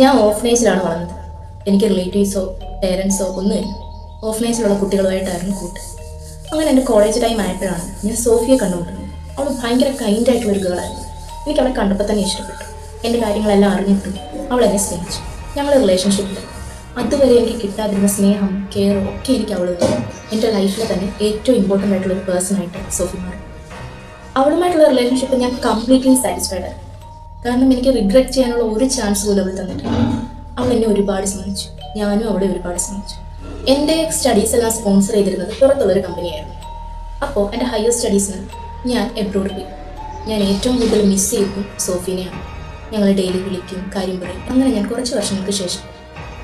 ഞാൻ ഓഫനേജിലാണ് വളർന്നത്. എനിക്ക് റിലേറ്റീവ്സോ പേരൻസോ ഒന്നുമില്ല. ഓഫനേജിലുള്ള കുട്ടികളുമായിട്ടായിരുന്നു കൂട്ട്. അങ്ങനെ എന്റെ കോളേജ് ടൈം ആയപ്പോഴാണ് ഞാൻ സോഫിയെ കണ്ടുകൊണ്ടിരുന്നത് അവൾ ഭയങ്കര കൈൻഡ് ആയിട്ടുള്ള ഒരു ഗേളായിരുന്നു എനിക്ക് അവളെ കണ്ടപ്പോൾ തന്നെ ഇഷ്ടപ്പെട്ടു. എന്റെ കാര്യങ്ങളെല്ലാം അറിഞ്ഞിട്ടും അവൾ എന്നെ സ്നേഹിച്ചു. ഞങ്ങൾ റിലേഷൻഷിപ്പിൽ അതുവരെ എനിക്ക് കിട്ടാതിരുന്ന സ്നേഹം കെയറും ഒക്കെ എനിക്ക് അവൾ എന്റെ ലൈഫിൽ തന്നെ ഏറ്റവും ഇമ്പോർട്ടന്റ് ആയിട്ടുള്ള ഒരു പേഴ്സൺ ആയിട്ട് സോഫി മാറി അവളുമായിട്ടുള്ള റിലേഷൻഷിപ്പ് ഞാൻ കംപ്ലീറ്റ്ലി സാറ്റിസ്ഫൈഡ് ആണ് കാരണം എനിക്ക് റിഗ്രറ്റ് ചെയ്യാനുള്ള ഒരു ചാൻസ് പോലും അവൾ തന്നിട്ടില്ല. അവൾ എന്നെ ഒരുപാട് സ്നേഹിച്ചു. ഞാനും അവളെ ഒരുപാട് സ്നേഹിച്ചു. എന്റെ സ്റ്റഡീസ് എല്ലാം സ്പോൺസർ ചെയ്തിരുന്നത് പുറത്തുള്ളൊരു കമ്പനിയായിരുന്നു അപ്പോൾ എന്റെ ഹയർ സ്റ്റഡീസിന് ഞാൻ എബ്രോഡ് പോയി. ഞാൻ ഏറ്റവും കൂടുതൽ മിസ് ചെയ്യും സോഫീനെയാണ്. ഞങ്ങൾ ഡെയിലി വിളിക്കും കാര്യം പറയും. അങ്ങനെ ഞാൻ കുറച്ച് വർഷങ്ങൾക്ക് ശേഷം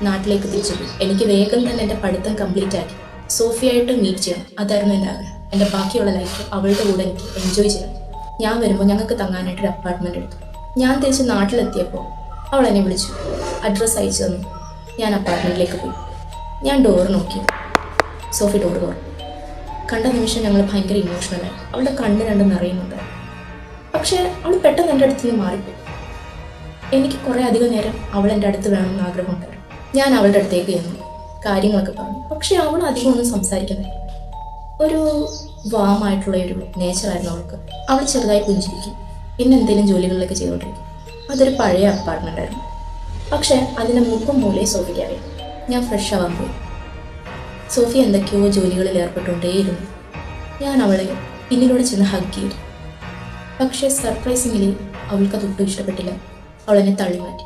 നാട്ടിലേക്ക് തിരിച്ചു എനിക്ക് വേഗം തന്നെ എന്റെ പഠിത്തം കംപ്ലീറ്റ് ആക്കി. സോഫിയായിട്ട് മീറ്റ് ചെയ്യണം. അതായിരുന്നു എന്റെ ആഗ്രഹം. എന്റെ ബാക്കിയുള്ള ലൈഫ് അവളുടെ കൂടെ എനിക്ക് എൻജോയ് ചെയ്യണം. ഞാൻ വരുമ്പോൾ ഞങ്ങൾക്ക് തങ്ങാനായിട്ട് ഒരു അപ്പാർട്ട്മെന്റ് എടുത്തു. ഞാൻ തിരിച്ച് നാട്ടിലെത്തിയപ്പോൾ അവൾ എന്നെ വിളിച്ചു. അഡ്രസ്സ് അയച്ചു തന്നു. ഞാൻ അപ്പാർട്ട്മെന്റിലേക്ക് പോയി. ഞാൻ ഡോർ നോക്കി. സോഫി ഡോർ തുറന്നു. കണ്ട നിമിഷം ഞങ്ങൾ ഭയങ്കര ഇമോഷണലായി അവളുടെ കണ്ണ് രണ്ടും നിറയുന്നുണ്ട്. പക്ഷേ അവൾ പെട്ടെന്ന് എന്റെ അടുത്ത് നിന്ന് മാറിപ്പോയി. എനിക്ക് കുറേ അധികം നേരം അവൾ എന്റെ അടുത്ത് വേണമെന്ന് ആഗ്രഹമുണ്ടായിരുന്നു. ഞാൻ അവളുടെ അടുത്തേക്ക് ചെന്നു. കാര്യങ്ങളൊക്കെ പറഞ്ഞു. പക്ഷേ അവൾ അധികം ഒന്നും സംസാരിക്കുന്നില്ല. ഒരു വാമായിട്ടുള്ള ഒരു നേച്ചറായിരുന്നു അവൾക്ക്. അവൾ ചെറുതായി പുഞ്ചിരിക്കും പിന്നെ എന്തെങ്കിലും ജോലികളിലൊക്കെ ചെയ്തുകൊണ്ടിരിക്കും അതൊരു പഴയ അപ്പാർട്ട്മെന്റ് ആയിരുന്നു. പക്ഷേ അതിന്റെ മുക്കും പോലെ സോഫിക്ക് അറിയാം. ഞാൻ ഫ്രഷ് ആവാൻ പോയി. സോഫി എന്തൊക്കെയോ ജോലികളിൽ ഏർപ്പെട്ടുകൊണ്ടേയിരുന്നു. ഞാൻ അവളെ പിന്നിലൂടെ ചെന്ന് ഹഗ് ചെയ്തു. പക്ഷേ സർപ്രൈസിംഗിലി അവൾക്ക് അതൊട്ടും ഇഷ്ടപ്പെട്ടില്ല. അവൾ എന്നെ തള്ളി മാറ്റി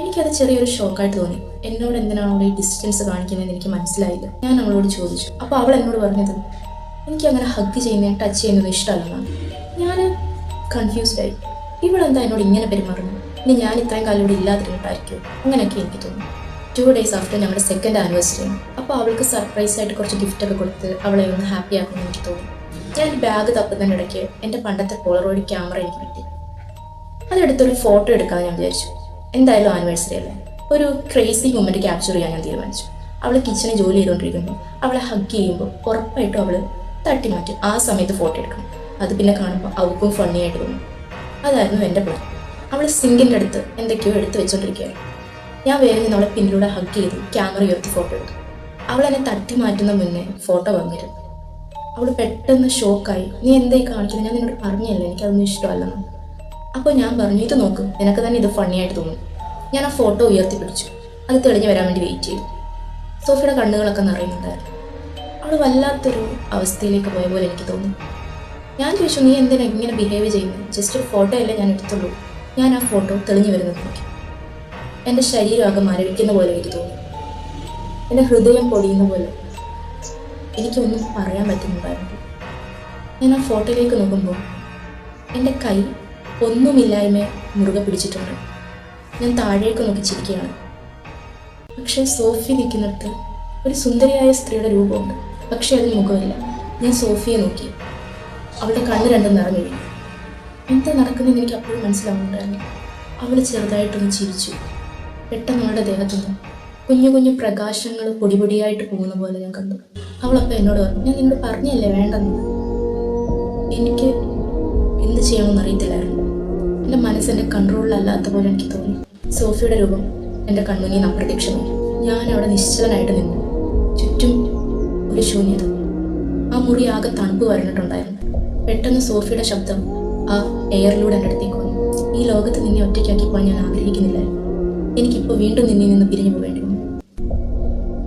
എനിക്കത് ചെറിയൊരു ഷോക്കായിട്ട് തോന്നി. എന്നോട് എന്തിനാണ് ഈ ഡിസ്റ്റൻസ് കാണിക്കുന്നതെന്ന് എനിക്ക് മനസ്സിലായില്ല. ഞാൻ അവളോട് ചോദിച്ചു. അപ്പോൾ അവൾ എന്നോട് പറഞ്ഞത് എനിക്ക് അങ്ങനെ ഹഗ് ചെയ്യുന്നതും ടച്ച് ചെയ്യുന്നതും ഇഷ്ടമല്ലെന്നാണ്. ഞാൻ കൺഫ്യൂസ്ഡ് ആയി. ഇവളെന്താ എന്നോട് ഇങ്ങനെ പെരുമാറുന്നു ഇനി ഞാൻ ഇത്രയും കാലം ഇവിടെ ഇല്ലാതിരുന്നിട്ടായിരിക്കും അങ്ങനെയൊക്കെ എനിക്ക് തോന്നുന്നു. ടു ഡേയ്സ് ആഫ്റ്റർ ഞങ്ങളുടെ സെക്കൻഡ് ആനിവേഴ്സറി ആണ് അപ്പോൾ അവൾക്ക് സർപ്രൈസ് ആയിട്ട് കുറച്ച് ഗിഫ്റ്റ് ഒക്കെ കൊടുത്ത് അവളെ ഒന്ന് ഹാപ്പി ആക്കുമെന്ന് എനിക്ക് തോന്നി. ഞാൻ ബാഗ് തപ്പുന്നതിനിടയ്ക്ക് എന്റെ പണ്ടത്തെ പോളറോയിഡ് ക്യാമറ എനിക്ക് കിട്ടി. അതെടുത്തൊരു ഫോട്ടോ എടുക്കാമെന്ന് ഞാൻ വിചാരിച്ചു. എന്തായാലും ആനിവേഴ്സറി അല്ലേ? ഒരു ക്രേസി മൊമെന്റ് ക്യാപ്ചർ ചെയ്യാൻ ഞാൻ തീരുമാനിച്ചു. അവൾ കിച്ചണിൽ ജോലി ചെയ്തുകൊണ്ടിരിക്കുന്നു. അവളെ ഹഗ് ചെയ്യുമ്പോൾ ഉറപ്പായിട്ടും അവൾ തട്ടി മാറ്റും ആ സമയത്ത് ഫോട്ടോ എടുക്കണം അത് പിന്നെ കാണുമ്പോൾ അവൾക്കും ഫണ്ണി ആയിട്ട് തോന്നും. അതായിരുന്നു എന്റെ പ്ലാൻ അവൾ സിങ്കിന്റെ അടുത്ത് എന്തൊക്കെയോ എടുത്ത് വെച്ചുകൊണ്ടിരിക്കുകയായിരുന്നു ഞാൻ വേഗം നിന്ന് അവളെ പിന്നിലൂടെ ഹഗ് ചെയ്തു ക്യാമറ ഉയർത്തി ഫോട്ടോ എടുത്തു. അവൾ എന്നെ തട്ടി മാറ്റുന്ന മുന്നേ ഫോട്ടോ വന്നിരുന്നു. അവൾ പെട്ടെന്ന് ഷോക്കായി നീ എന്തായി കാണിക്കുന്നത് ഞാൻ നിന്നോട് പറഞ്ഞല്ലേ എനിക്കതൊന്നും ഇഷ്ടമല്ലെന്ന്? അപ്പോൾ ഞാൻ പറഞ്ഞു ഇത് നോക്ക് നിനക്ക് തന്നെ ഇത് ഫണ്ണി ആയിട്ട് തോന്നും. ഞാൻ ആ ഫോട്ടോ ഉയർത്തി പിടിച്ചു. അത് തെളിഞ്ഞു വരാൻ വേണ്ടി വെയിറ്റ് ചെയ്തു. സോഫിയുടെ കണ്ണുകളൊക്കെ നിറയുന്നുണ്ടായിരുന്നു. അവൾ വല്ലാത്തൊരു അവസ്ഥയിലേക്ക് പോയ പോലെ എനിക്ക് തോന്നി. ഞാൻ ചോദിച്ചു നീ എന്തിനാ ഇങ്ങനെ ബിഹേവ് ചെയ്യുന്നത് ജസ്റ്റ് ഒരു ഫോട്ടോ അല്ലേ ഞാൻ എടുത്തുള്ളൂ. ഞാൻ ആ ഫോട്ടോ തെളിഞ്ഞു വരുന്നത് നോക്കി. എന്റെ ശരീരമൊക്കെ മരവിക്കുന്ന പോലെ എനിക്ക് തോന്നി. എന്റെ ഹൃദയം പൊടിയുന്ന പോലെ. എനിക്കൊന്നും പറയാൻ പറ്റുന്നുണ്ടായിരുന്നു ഞാൻ ആ ഫോട്ടോയിലേക്ക് നോക്കുമ്പോൾ എന്റെ കൈ ഒന്നുമില്ലായ്മ മുറുകെ പിടിച്ചിട്ടുണ്ട്. ഞാൻ താഴേക്ക് നോക്കി ചിരിക്കുകയാണ്. പക്ഷേ സോഫി നിൽക്കുന്നിടത്ത് ഒരു സുന്ദരിയായ സ്ത്രീയുടെ രൂപമുണ്ട്. പക്ഷേ അതിന് മുഖമില്ല. ഞാൻ സോഫിയെ നോക്കി. അവളുടെ കണ്ണ് രണ്ടും നിറഞ്ഞു എന്താ നടക്കുന്നതെന്ന് എനിക്ക് അപ്പോഴും മനസ്സിലാവുന്നുണ്ടായിരുന്നു അവൾ ചെറുതായിട്ടൊന്ന് ചിരിച്ചു. പെട്ടെന്ന് അവളുടെ ദേഹത്തുനിന്ന് കുഞ്ഞു കുഞ്ഞു പ്രകാശങ്ങൾ പൊടിപൊടിയായിട്ട് പോകുന്ന പോലെ ഞാൻ കണ്ടു. അവളപ്പോൾ എന്നോട് പറഞ്ഞു ഞാൻ നിന്നോട് പറഞ്ഞല്ലേ വേണ്ടെന്ന്? എനിക്ക് എന്ത് ചെയ്യണമെന്ന് അറിയത്തില്ലായിരുന്നു. എന്റെ മനസ്സിന്റെ കൺട്രോളിലല്ലാത്ത പോലെ എനിക്ക് തോന്നി. സോഫിയുടെ രൂപം എന്റെ കൺമുന്നിൽ അപ്രത്യക്ഷമായി. ഞാൻ അവിടെ നിശ്ചലനായിട്ട് നിന്നു. ചുറ്റും ഒരു ശൂന്യത. ആ മുറി ആകെ തണുപ്പ് വരണിട്ടുണ്ടായിരുന്നു. പെട്ടെന്ന് സോഫിയുടെ ശബ്ദം ആ എയറിലൂടെ അടുത്തേക്ക് വന്നു ഈ ലോകത്ത് നിന്നെ ഒറ്റയ്ക്കാക്കി പോകാൻ ഞാൻ ആഗ്രഹിക്കുന്നില്ലായിരുന്നു എനിക്കിപ്പോൾ വീണ്ടും നിന്നിൽ നിന്ന് പിരിഞ്ഞു പോകേണ്ടി വന്നു.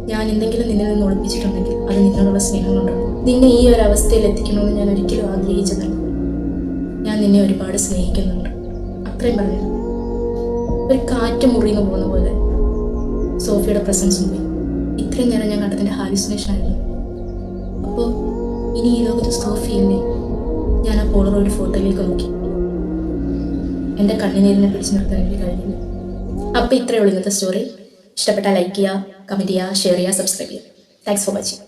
ഞാൻ എന്തെങ്കിലും നിന്നിൽ നിന്ന് ഒളിപ്പിച്ചിട്ടുണ്ടെങ്കിൽ അത് നിന്നോടുള്ള സ്നേഹം കൊണ്ടാണ്. നിന്നെ ഈ ഒരു അവസ്ഥയിൽ എത്തിക്കണമെന്ന് ഞാൻ ഒരിക്കലും ആഗ്രഹിച്ചതല്ല. ഞാൻ നിന്നെ ഒരുപാട് സ്നേഹിക്കുന്നുണ്ട്. അത്രയും പറഞ്ഞു. ഒരു കാറ്റ് മുറിയുന്നു പോകുന്ന പോലെ സോഫിയുടെ പ്രസൻസും പോയി. ഇത്രയും നേരം ഞാൻ കണ്ടതിന്റെ ഹാലുസിനേഷൻ ആയിരുന്നു. അപ്പോൾ ഇനി ഈ ലോകത്ത് സോഫി ഇല്ലേ? ഞാൻ ആ പോളറോയിഡ് ഫോട്ടോയിലേക്ക് നോക്കി. എന്റെ കണ്ണിനീരിനെ പിടിച്ചു നിർത്താൻ എനിക്ക് കഴിഞ്ഞില്ല. അപ്പോൾ ഇത്രയേ ഉള്ളൂ ഇന്നത്തെ സ്റ്റോറി ഇഷ്ടപ്പെട്ടാൽ ലൈക്ക് ചെയ്യുക കമന്റ് ചെയ്യുക ഷെയർ ചെയ്യുക സബ്സ്ക്രൈബ് ചെയ്യുക. Thanks for watching